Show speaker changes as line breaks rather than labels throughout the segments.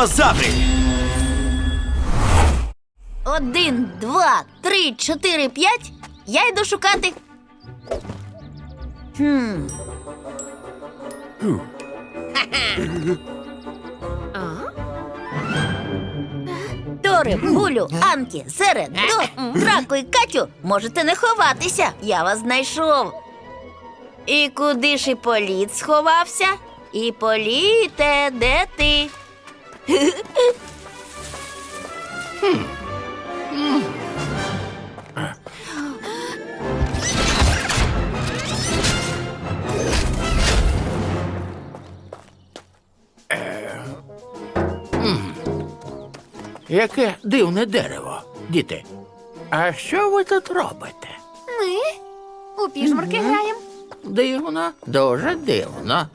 Турбозаври.
Один, два, три, чотири, п'ять. Я йду шукати. Хм. Тори, Гулю, Анкі, Сере, До, Драко і Катю, можете не ховатися. Я вас знайшов. І куди ж і політ сховався? І політе, де ти?
Яке дивне дерево, діти. А що ви тут робите?
Ми у піжмурки граємо.
Дивно, дуже дивно.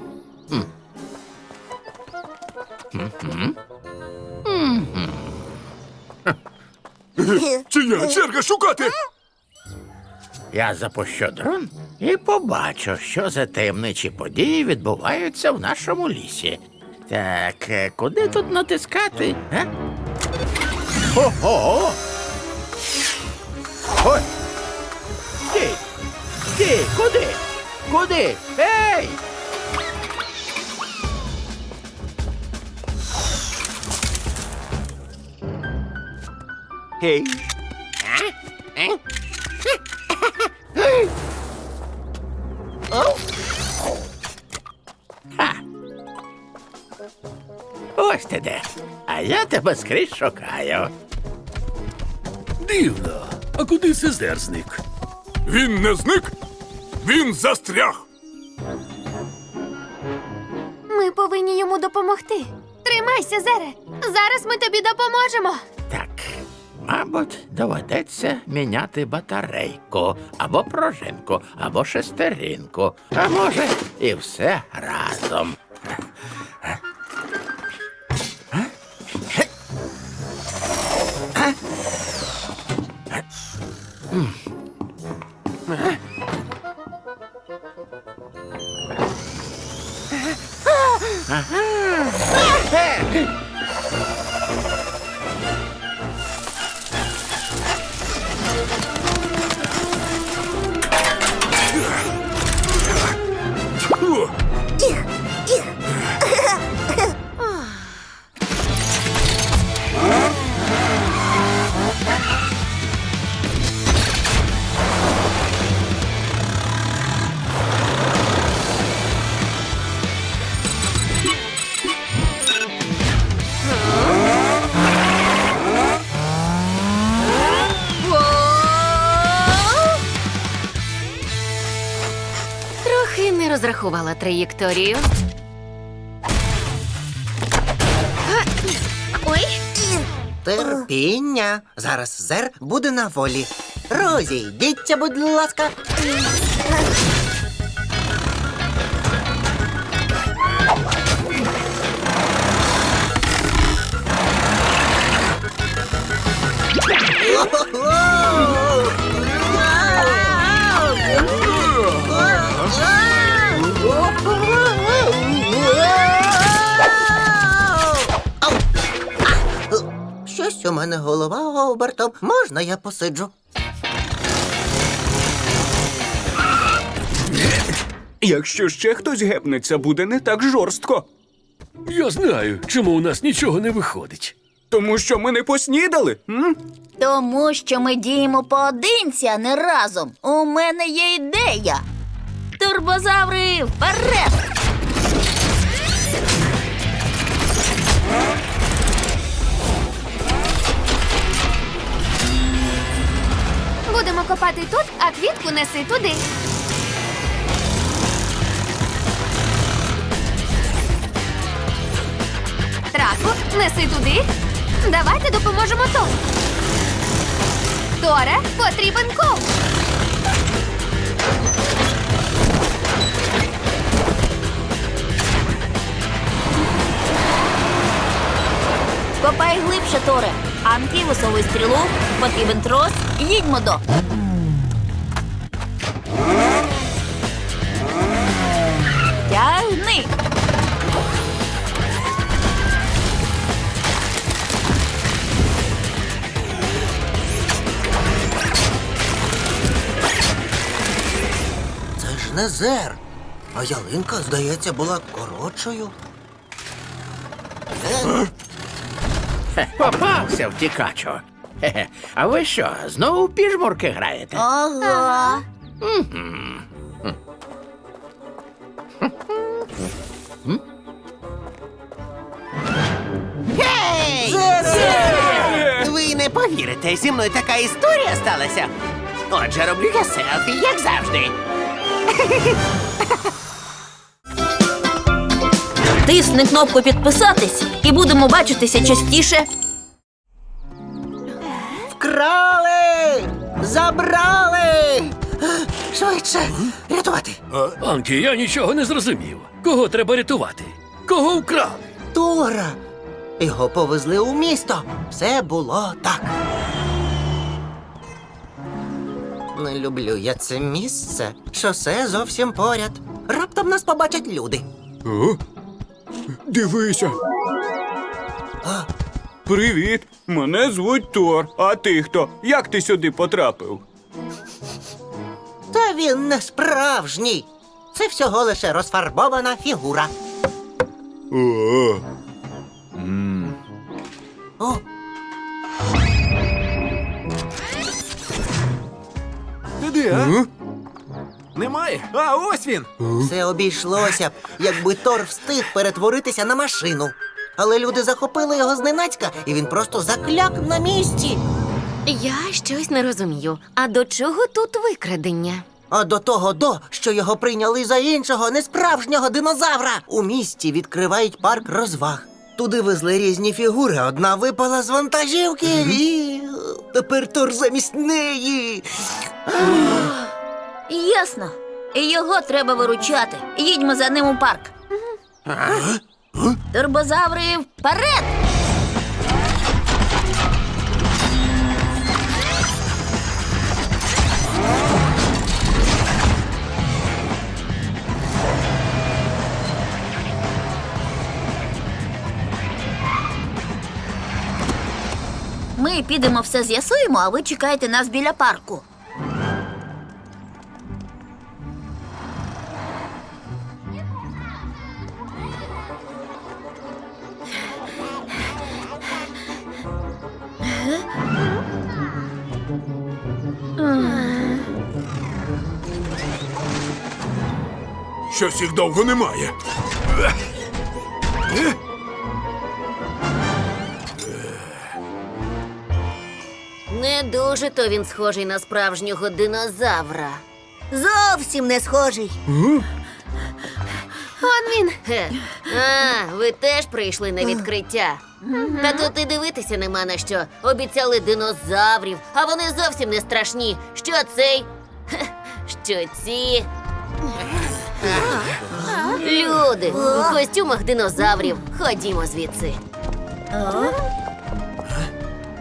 Чия черга шукати?
Я запущу дрон і побачу, що за таємничі події відбуваються в нашому лісі. Так, е, куди тут натискати? А? Ого! Ой! Стій! Стій! Куди? Куди? Ей!
Гей.
Ось ти де. А я тебе скрізь шукаю.
Дивно. А куди Сезер зник?
Він не зник, він застряг.
Ми повинні йому допомогти. Тримайся, Зере. Зараз ми тобі допоможемо.
Мабуть, доведеться міняти батарейку або пружинку, або шестеринку, а може, і все разом.
Розрахувала траєкторію. Ой,
Терпіння. Зараз зер буде на волі. Розійдіться, будь ласка. Щось у мене голова обертом. Можна я посиджу?
Якщо ще хтось гепнеться, буде не так жорстко.
Я знаю, чому у нас нічого не виходить.
Тому що ми не поснідали. М?
Тому що ми діємо поодинці, а не разом. У мене є ідея. Турбозаври вперед!
Копати тут, а квітку неси туди. Траку, неси туди. Давайте допоможемо Тору. Торе, потрібен ков.
Копай глибше, Торе. Анкі, висовуй стрілу, потрібен трос, їдьмо до. Тягни.
Це ж не зер. А ялинка, здається, була коротшою.
Хе, Попався втікачо. Хе-хе. А ви що, знову в піжмурки граєте?
Ага.
Зере!
Ви не повірите, зі мною така історія сталася. Отже, роблю я селфі, як завжди.
Тисни кнопку підписатись і будемо бачитися частіше.
Вкрали! Забрали! Швидше! Рятувати!
Анкі, я нічого не зрозумів. Кого треба рятувати? Кого вкрали?
Тора! Його повезли у місто. Все було так. Не люблю я це місце. Шосе зовсім поряд. Раптом нас побачать люди.
О, дивися. Привіт! Мене звуть Тор. А ти хто? Як ти сюди потрапив?
Та він не справжній. Це всього лише розфарбована фігура.
О,
О,
Де? А? Немає. А ось він.
все обійшлося б, якби Тор встиг перетворитися на машину. Але люди захопили його зненацька, і він просто закляк на місці.
Я щось не розумію. А до чого тут викрадення?
А до того до, що його прийняли за іншого несправжнього динозавра. У місті відкривають парк розваг. Туди везли різні фігури. Одна випала з вантажівки, і тепер Тор замість неї.
Ясно. Його треба виручати. Їдьмо за ним у парк. Турбозаври вперед! Ми підемо все з'ясуємо, а ви чекаєте нас біля парку.
Щось їх довго немає.
Не дуже то він схожий на справжнього динозавра.
Зовсім не схожий.
Он він. Хе. А, ви теж прийшли на відкриття. Та тут і дивитися нема на що. Обіцяли динозаврів, а вони зовсім не страшні. Що цей? Хе, Що ці? Люди у костюмах динозаврів. Ходімо звідси.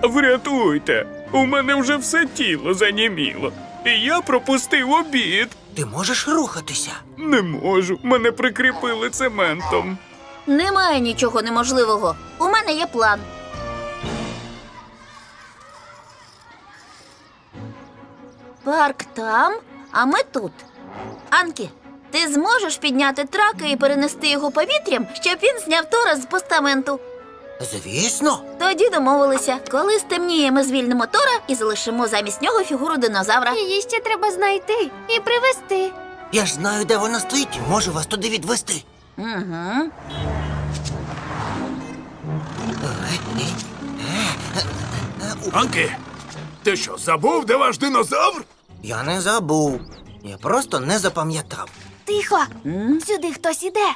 врятуйте! У мене вже все тіло заніміло. І я пропустив обід.
Ти можеш рухатися.
Не можу, мене прикріпили цементом.
Немає нічого неможливого. У мене є план. Парк там, а ми тут. Анкі, ти зможеш підняти трака і перенести його повітрям, щоб він зняв Тора з постаменту.
Звісно.
Тоді домовилися, коли стемніє, ми звільнимо Тора і залишимо замість нього фігуру динозавра.
Її ще треба знайти і привезти.
Я ж знаю, де вона стоїть. Можу вас туди відвести.
Угу.
Анкі, ти що, забув, де ваш динозавр?
Я не забув. Я просто не запам'ятав.
Тихо! Сюди хтось іде.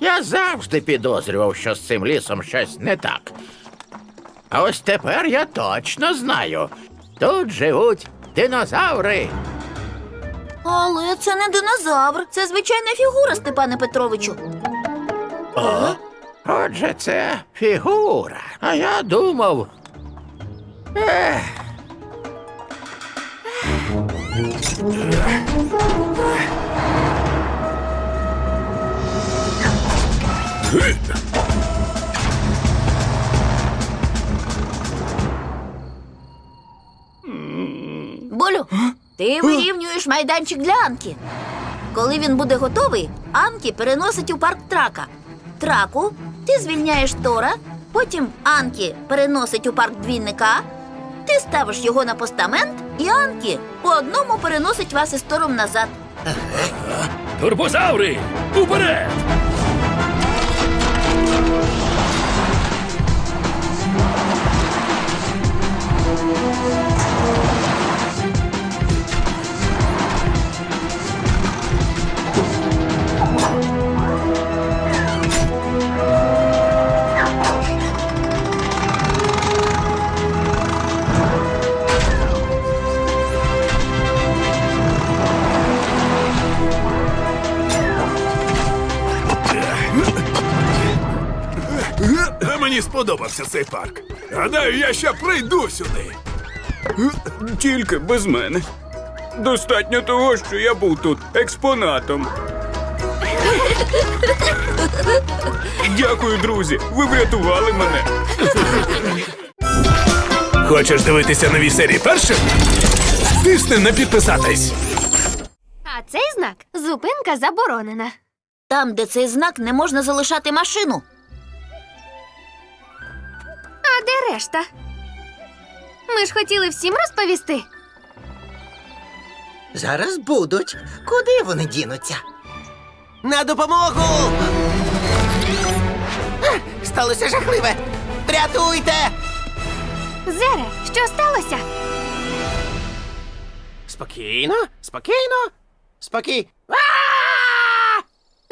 Я завжди підозрював, що з цим лісом щось не так. А ось тепер я точно знаю. Тут живуть динозаври.
Але це не динозавр, це звичайна фігура, Степане Петровичу.
Отже, це фігура. А я думав. Ех.
Булю, ти вирівнюєш майданчик для Анки. Коли він буде готовий, Анкі переносить у парк трака. Траку ти звільняєш Тора, потім Анкі переносить у парк двійника, ти ставиш його на постамент, і Анкі по одному переносить вас із Тором назад.
Турбозаври! Уперед!
Сподобався цей парк. Гадаю, я ще прийду сюди.
Тільки без мене. Достатньо того, що я був тут експонатом. Дякую, друзі. Ви врятували мене.
Хочеш дивитися нові серії першим? Тисни на підписатись.
А цей знак зупинка заборонена.
Там, де цей знак, не можна залишати машину.
А де решта? Ми ж хотіли всім розповісти.
Зараз будуть. Куди вони дінуться?
На допомогу! А, Сталося жахливе! Рятуйте!
Зере, що сталося?
Спокійно, спокійно, спокій. А!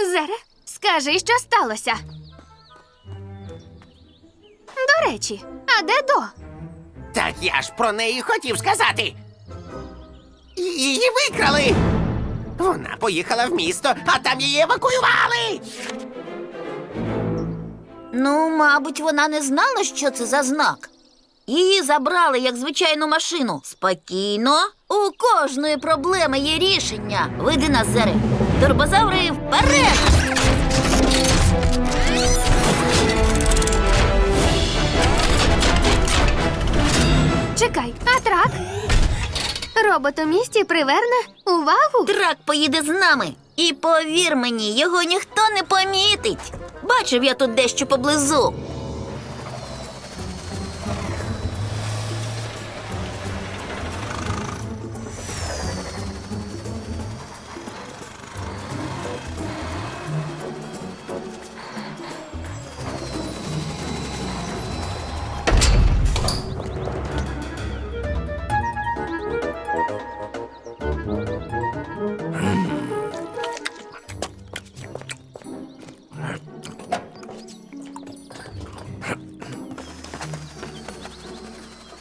Зере, скажи, що сталося. До речі, а де до?
Так я ж про неї хотів сказати. Її викрали. Вона поїхала в місто, а там її евакуювали.
Ну, мабуть, вона не знала, що це за знак. Її забрали як звичайну машину. Спокійно. У кожної проблеми є рішення. Види на зери. Турбозаври вперед!
Чекай, а трак? Робот у місті приверне увагу.
Трак поїде з нами. І повір мені, його ніхто не помітить. Бачив я тут дещо поблизу.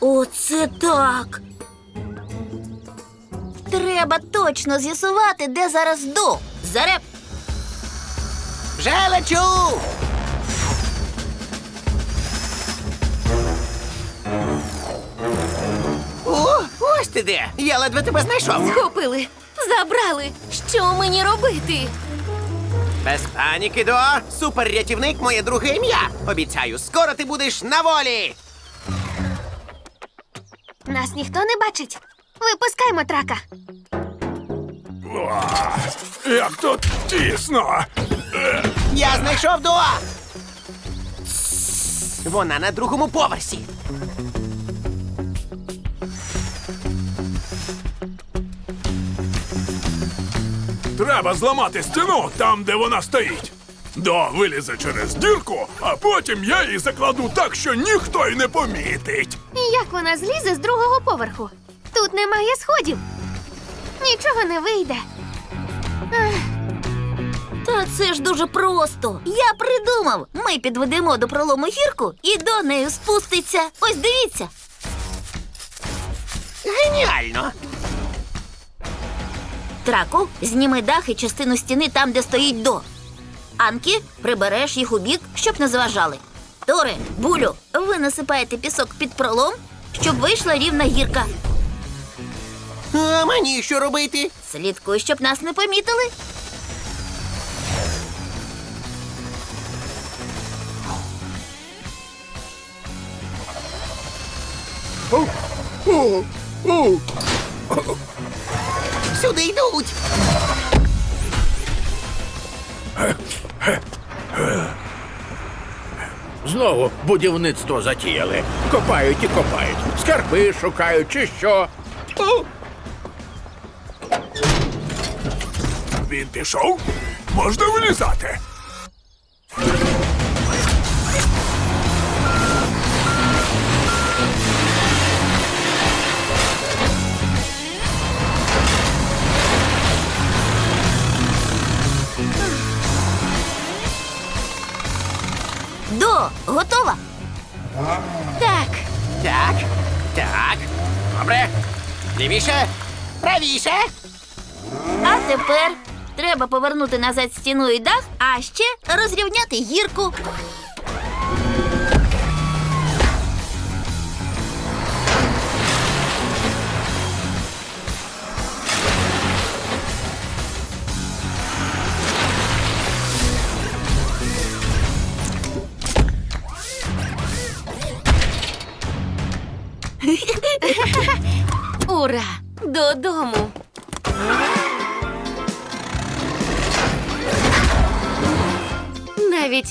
Оце так. Треба точно з'ясувати, де зараз до. Зареп.
Вже лечу. О, ось ти де. Я ледве тебе знайшов.
Купили, забрали. Що мені робити?
Без паніки, до суперрятівник моє друге ім'я. Обіцяю, скоро ти будеш на волі.
Нас ніхто не бачить. Випускаймо трака.
Як тут тісно.
Я знайшов до. Вона на другому поверсі.
Треба зламати стіну там, де вона стоїть. До вилізе через дірку, а потім я її закладу так, що ніхто й не помітить.
Як вона злізе з другого поверху? Тут немає сходів. Нічого не вийде.
Та це ж дуже просто. Я придумав. Ми підведемо до пролому гірку і до неї спуститься. Ось дивіться.
Геніально.
Траку, зніми дах і частину стіни там, де стоїть до. Анкі, прибереш їх у бік, щоб не заважали. Торе, булю, ви насипаєте пісок під пролом, щоб вийшла рівна гірка.
А мені що робити?
Слідкуй, щоб нас не помітили.
Сюди йдуть.
Знову будівництво затіяли. Копають і копають. Скарби шукають чи що.
Він пішов? Можна вилізати.
Готова?
Так,
Так, так. Добре. Лівіше, правіше.
А тепер треба повернути назад стіну і дах, а ще розрівняти гірку.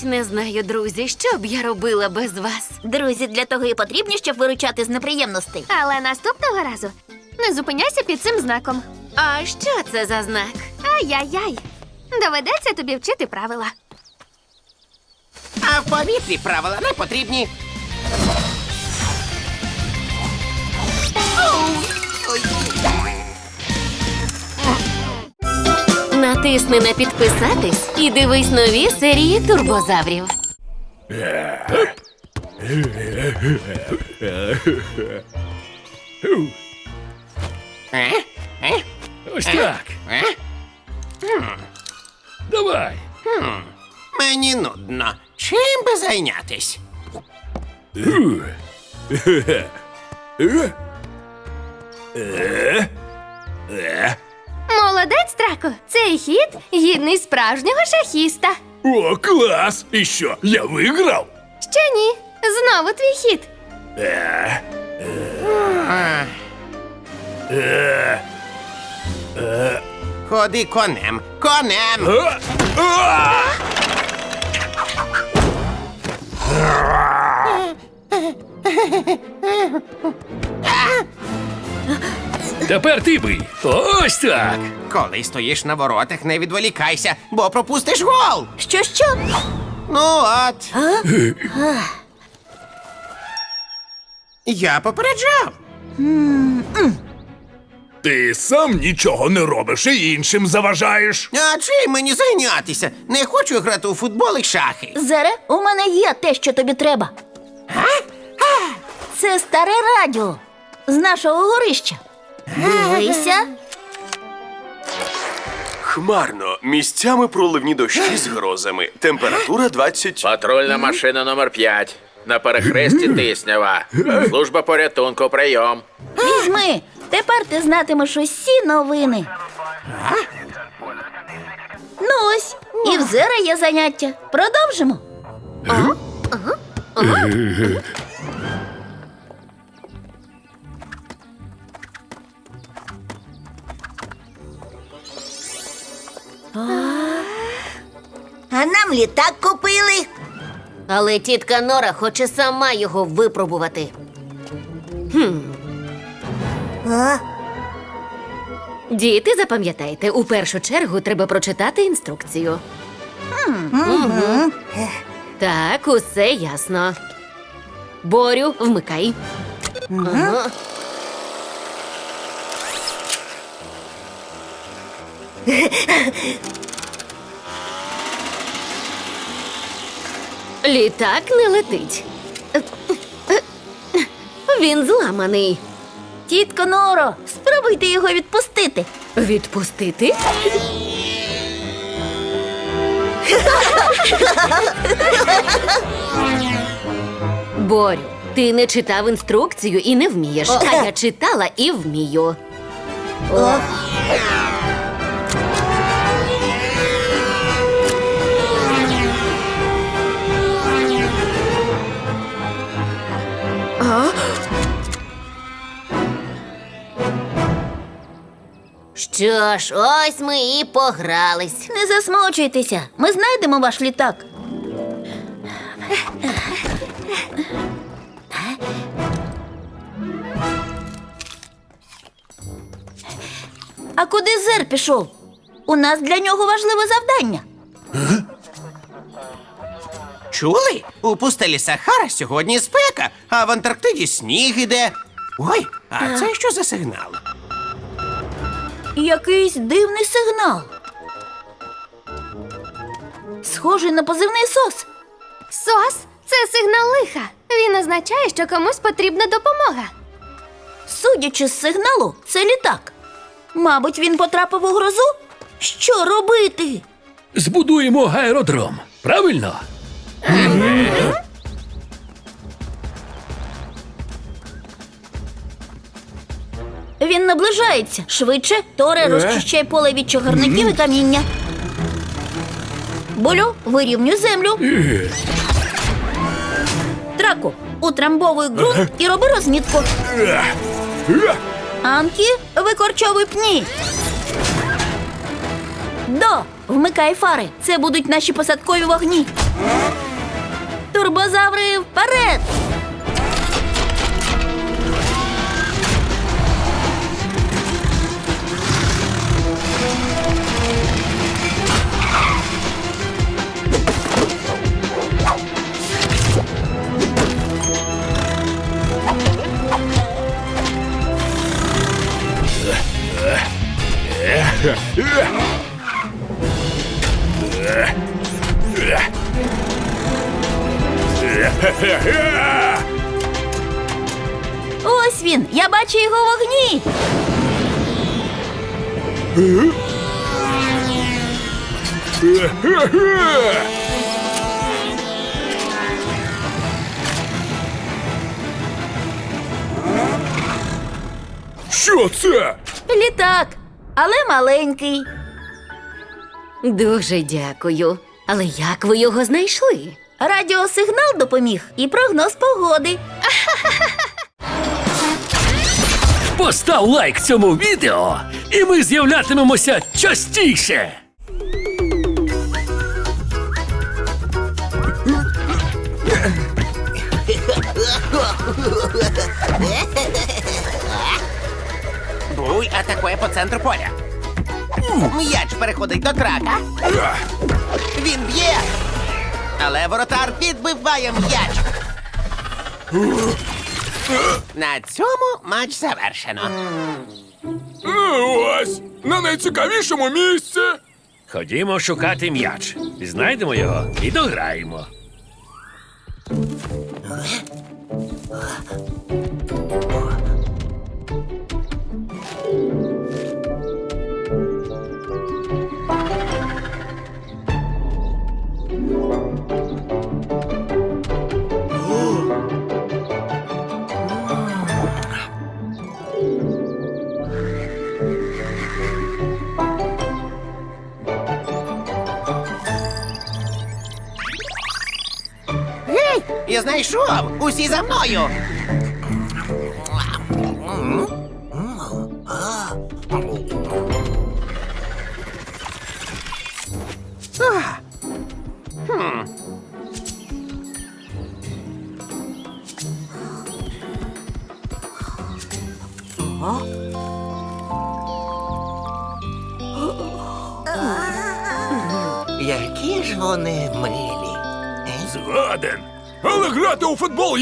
Не знаю, друзі, що б я робила без вас.
Друзі, для того і потрібні, щоб виручати з неприємностей.
але наступного разу не зупиняйся під цим знаком.
А що це за знак?
Ай-яй-яй. Доведеться тобі вчити правила.
А в повітрі правила не потрібні. Оу,
Натисни на підписатись і дивись нові серії турбозаврів.
Е? Е?
Ось так.
Е?
Давай.
Мені нудно. Чим би зайнятись?
Молодець, Трако. Цей хід гідний справжнього шахіста.
О, клас! І що, я виграв?
Ще ні. Знову твій хід.
Ходи конем. Конем.
А? А!
Тепер ти бий. Ось так.
Коли стоїш на воротах, не відволікайся, бо пропустиш гол.
Що що?
Ну от. Я попереджав.
Ти сам нічого не робиш і іншим заважаєш.
А чим мені зайнятися? Не хочу грати у футбол і шахи.
Зере, у мене є те, що тобі треба. Це старе радіо з нашого горища. Дивися.
Хмарно, місцями проливні дощі з грозами. Температура 20...
Патрульна машина номер 5 На перехресті Тиснява. Служба порятунку, прийом.
Візьми. Тепер ти знатимеш усі новини. Ну ось, і в Зера є заняття. Продовжимо. А нам літак купили.
Але тітка Нора хоче сама його випробувати.
А?
Діти, запам'ятайте, у першу чергу треба прочитати інструкцію. Мгм. Так, усе ясно. Борю, вмикай. Ага. Літак не летить. Він зламаний.
Тітко Норо, спробуйте його відпустити.
Відпустити? Борю, ти не читав інструкцію і не вмієш. А я читала і вмію. Що ж, ось ми і погрались.
Не засмучуйтеся, ми знайдемо ваш літак. А куди зер пішов? У нас для нього важливе завдання.
Чули? У пустелі Сахара сьогодні спека, а в Антарктиді сніг іде. Ой, а це що за сигнал?
Якийсь дивний сигнал. Схожий на позивний сос.
Сос це сигнал лиха. Він означає, що комусь потрібна допомога.
Судячи з сигналу, це літак. Мабуть, він потрапив у грозу? Що робити?
Збудуємо аеродром. Правильно?
Він наближається. Швидше, Торе, розчищай поле від чагарників і каміння. Болю, вирівнюй землю. Траку, утрамбовуй ґрунт і роби розмітку. Анкі, викорчовуй пні. До, вмикай фари. Це будуть наші посадкові вогні. Турбозаври вперед! Маленький.
Дуже дякую. Але як ви його знайшли?
Радіосигнал допоміг і прогноз погоди.
Постав лайк цьому відео, і ми з'являтимемося частіше.
Буй атакує по центру поля. М'яч переходить до трака. Він б'є. Але воротар відбиває м'яч. На цьому матч завершено.
Ну, ось, на найцікавішому місці.
Ходімо шукати м'яч. Знайдемо його і дограємо.
Я знайшов! Усі за мною!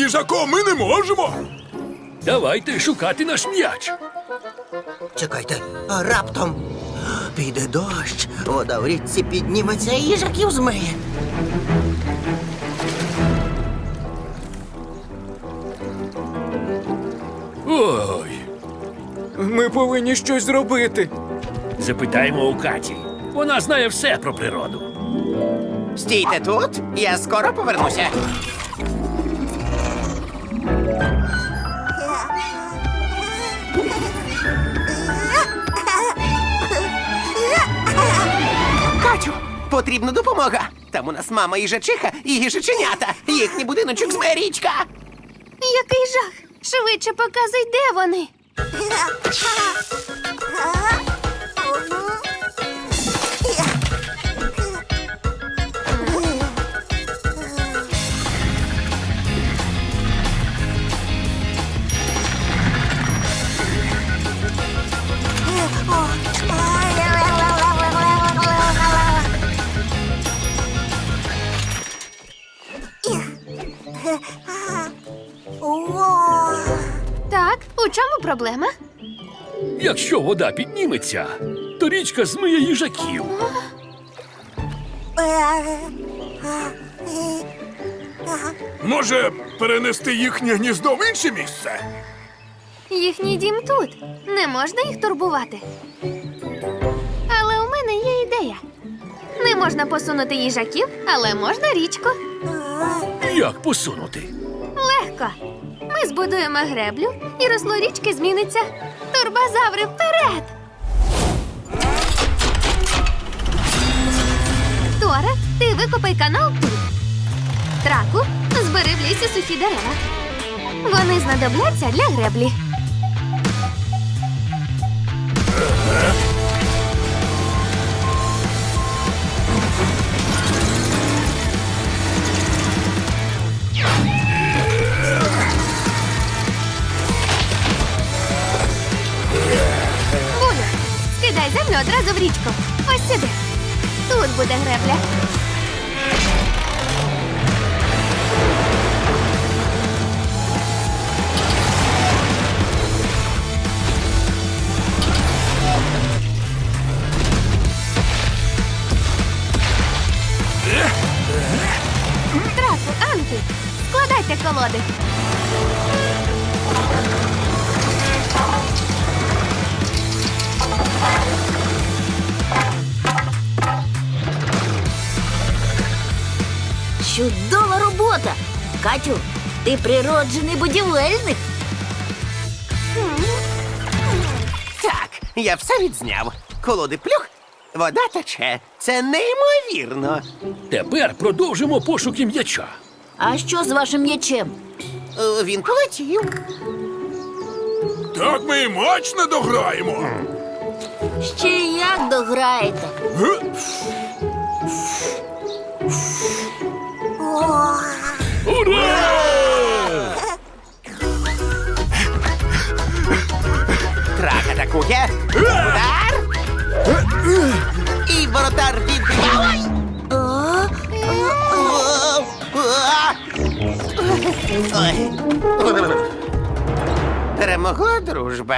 У їжаком ми не можемо.
Давайте шукати наш м'яч.
Чекайте, а раптом піде дощ, вода в річці підніметься і їжаків змиє.
Ой,
Ми повинні щось зробити.
запитаємо у Каті. Вона знає все про природу.
Стійте тут, я скоро повернуся. Потрібна допомога. Там у нас мама їжачиха і їжаченята. Їхній будиночок з річка.
Який жах! Швидше показуй, де вони. проблема?
Якщо вода підніметься, то річка змиє їжаків.
Може, перенести їхнє гніздо в інше місце?
Їхній дім тут. Не можна їх турбувати. Але у мене є ідея. Не можна посунути їжаків, але можна річку.
Як посунути?
Легко. Збудуємо греблю, і русло річки зміниться. Турбозаври вперед! Тора, ти викопай канал тут. Траку, збери в лісі сухі дерева. Вони знадобляться для греблі. Одразу в річку. Ось сюди. Тут буде гребля. Траку, Анки, складайте колоди.
Чудова робота! Катю, ти природжений будівельник.
Так, я все відзняв. Колоди плюх, вода тече. Це неймовірно.
Тепер продовжимо пошуки м'яча.
А що з вашим м'ячем?
Е, Він полетів.
Так ми і матч не дограємо.
Ще як дограєте?
Ге?
Ура!
Крак атакує. Удар. І воротар відбивалась. Ой. Перемогла дружба.